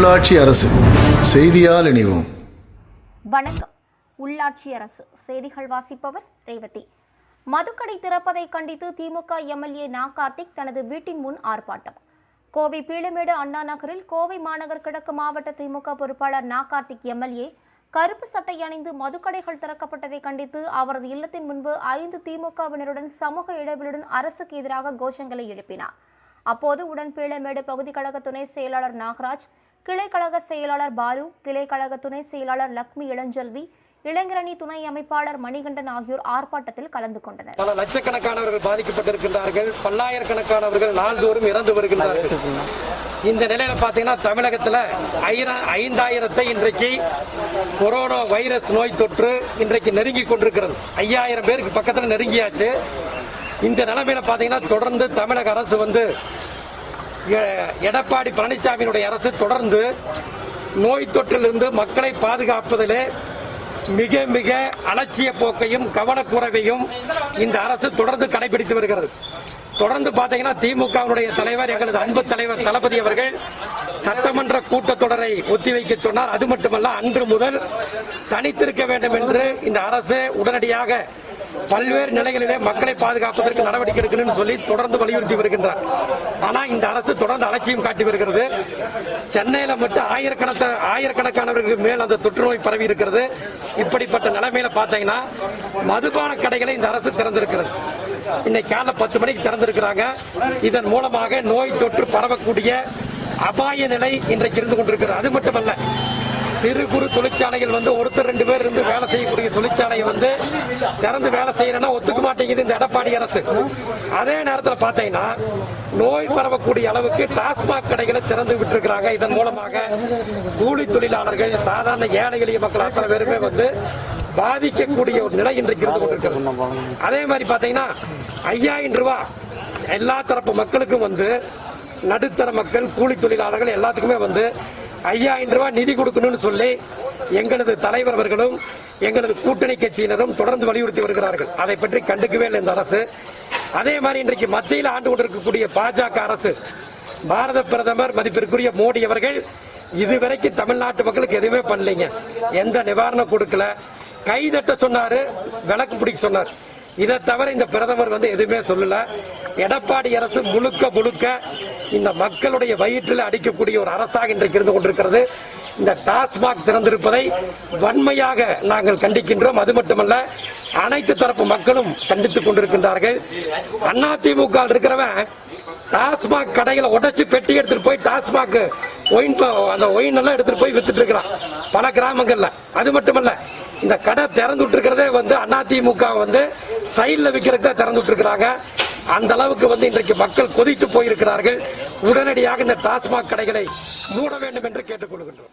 உள்ளாட்சி அரசு செய்தியால் இணைவோம். வணக்கம். உள்ளாட்சி அரசு செய்திகள் வாசிப்பவர் ரேவதி. மதுக்கடை திறப்பதை கண்டித்து திமுக எம்எல்ஏ நா கார்த்திக் தனது வீட்டின் முன் ஆர்ப்பாட்டம். கோவை பீளமேடு அண்ணா நகரில் கோவை மாநகர் கிழக்கு மாவட்ட திமுக பொறுப்பாளர் நா கார்த்திக் எம்எல்ஏ கருப்பு சட்டை அணிந்து மதுக்கடைகள் திறக்கப்பட்டதை கண்டித்து அவரது இல்லத்தின் முன்பு ஐந்து திமுகவினருடன் சமூக இடைவெளியுடன் அரசுக்கு எதிராக கோஷங்களை எழுப்பினார். அப்போது உடன் பீளமேடு பகுதி கழக துணை செயலாளர் நாகராஜ் கிளை கழக செயலாளர் பாலு கிளை கழக துணை செயலாளர் லக்ஷ்மி இளஞ்செல்வி இளைஞரணி துணை அமைப்பாளர் மணிகண்டன் ஆகியோர் ஆர்ப்பாட்டத்தில் கலந்து கொண்டனர். பல லட்சக்கணக்கானவர்கள் பாதிக்கப்பட்டிருக்கின்றார்கள். பல்லாயிரக்கணக்கானவர்கள் நாள்தோறும் இறந்து வருகின்றார்கள். இந்த நிலையில பாத்தீங்கன்னா தமிழகத்துல ஐந்தாயிரத்தை இன்றைக்கு கொரோனா வைரஸ் நோய் தொற்று இன்றைக்கு நெருங்கி கொண்டிருக்கிறது. ஐயாயிரம் பேருக்கு பக்கத்துல நெருங்கியாச்சு. இந்த நிலைமையில பாத்தீங்கன்னா தொடர்ந்து தமிழக அரசு வந்து எடப்பாடி பழனிசாமியினுடைய அரசு தொடர்ந்து நோய் தொற்றிலிருந்து மக்களை பாதுகாப்பதிலே மிக மிக அலட்சிய போக்கையும் கவனக்குறைவையும் இந்த அரசு தொடர்ந்து கடைபிடித்து வருகிறது. தொடர்ந்து பாத்தீங்கன்னா திமுகவுடைய தலைவர் எங்களது அன்பு தலைவர் தளபதி அவர்கள் சட்டமன்ற கூட்டத்தொடரை ஒத்திவைக்க சொன்னார். அது மட்டுமல்ல அன்று முதல் தனித்திருக்க வேண்டும் என்று இந்த அரசு உடனடியாக பல்வேறு நிலைகளிலே மக்களை பாதுகாப்பதற்கு நடவடிக்கை எடுக்கணும்னு சொல்லி தொடர்ந்து வலியுறுத்தி வருகின்றார். ஆனா இந்த அரசு தொடர்ந்து அலட்சியம் காட்டி வருகிறது. சென்னையில மட்டும் ஆயிரக்கணக்க ஆயிரக்கணக்கானவர்களுக்கு மேல் அந்த தொற்று நோய் பரவி இருக்கிறது. இப்படிப்பட்ட நிலைமையில பாத்தீங்கன்னா மதுபான கடைகளை இந்த அரசு திறந்திருக்கிறது. இன்னைக்கு காலை பத்து மணிக்கு திறந்திருக்கிறாங்க. இதன் மூலமாக நோய் தொற்று பரவக்கூடிய அபாய நிலை இன்றைக்கு இருந்து கொண்டிருக்கிறது. அது மட்டுமல்ல சிறு குறு தொழிற்சாலைகள் வந்து ஒருத்தர் ரெண்டு பேர் இருந்து வேலை செய்யக்கூடிய தொழிற்சாலையை வந்து திறந்து வேலை செய்யறேன்னா ஒத்துக்க மாட்டேங்குது இந்த எடப்பாடி அரசு. அதே நேரத்தில் பார்த்தீங்கன்னா நோய் பரவக்கூடிய அளவுக்கு டாஸ்மாக் கடைகளை திறந்து விட்டுருக்கிறாங்க. இதன் மூலமாக கூலி தொழிலாளர்கள் சாதாரண ஏழை எளிய மக்கள் அத்தனை பேருமே வந்து பாதிக்கக்கூடிய ஒரு நிலை இன்றைக்கு இருந்து கொண்டிருக்கிறது. அதே மாதிரி பார்த்தீங்கன்னா ஐயாயிரம் ரூபாய் எல்லா தரப்பு மக்களுக்கும் வந்து நடுத்தர மக்கள் கூலி தொழிலாளர்கள் எல்லாத்துக்குமே வந்து ஐயாயிரம் ரூபாய் நிதி கொடுக்கணும்னு சொல்லி எங்களது தலைவர் அவர்களும் எங்களது கூட்டணி கட்சியினரும் தொடர்ந்து வலியுறுத்தி வருகிறார்கள். அதை பற்றி கண்டுக்கவே இல்லை இந்த அரசு. அதே மாதிரி இன்றைக்கு மத்தியில் ஆண்டு கொண்டிருக்கக்கூடிய பாஜக அரசு பாரத பிரதமர் மதிப்பிற்குரிய மோடி அவர்கள் இதுவரைக்கும் தமிழ்நாட்டு மக்களுக்கு எதுவுமே பண்ணலைங்க. எந்த நிவாரணம் கொடுக்கல. கைதட்ட சொன்னாரு விளக்கு பிடிக்க சொன்னார். இதை தவிர இந்த பிரதமர் வந்து எதுவுமே சொல்லல. எடப்பாடி அரசு முழுக்க முழுக்க இந்த மக்களுடைய வயிற்றில் அடிக்கக்கூடிய ஒரு அரசாக இன்றைக்கு இருந்து கொண்டிருக்கிறது. இந்த டாஸ்மாக் திறந்திருப்பதை வன்மையாக நாங்கள் கண்டிக்கின்றோம். அது மட்டுமல்ல அனைத்து தரப்பு மக்களும் கண்டித்துக் கொண்டிருக்கின்றார்கள். அதிமுக இருக்கிறவன் டாஸ்மாக் கடையில உடைச்சு பெட்டி எடுத்துட்டு போய் டாஸ்மாக் ஒயின் அந்த ஒயின் எல்லாம் எடுத்துட்டு போய் வித்துட்டு இருக்கிறான். பல கிராமங்கள்ல. அது மட்டுமல்ல இந்த கடை திறந்து விட்டுருக்கிறதே வந்து அதிமுக வந்து சைட்ல தான் திறந்து விட்டுருக்கிறாங்க அந்த அளவுக்கு வந்து இன்றைக்கு மக்கள் கொதித்து போயிருக்கிறார்கள். உடனடியாக இந்த டாஸ்மாக் கடைகளை மூட வேண்டும் என்று கேட்டுக்கொள்கின்றோம்.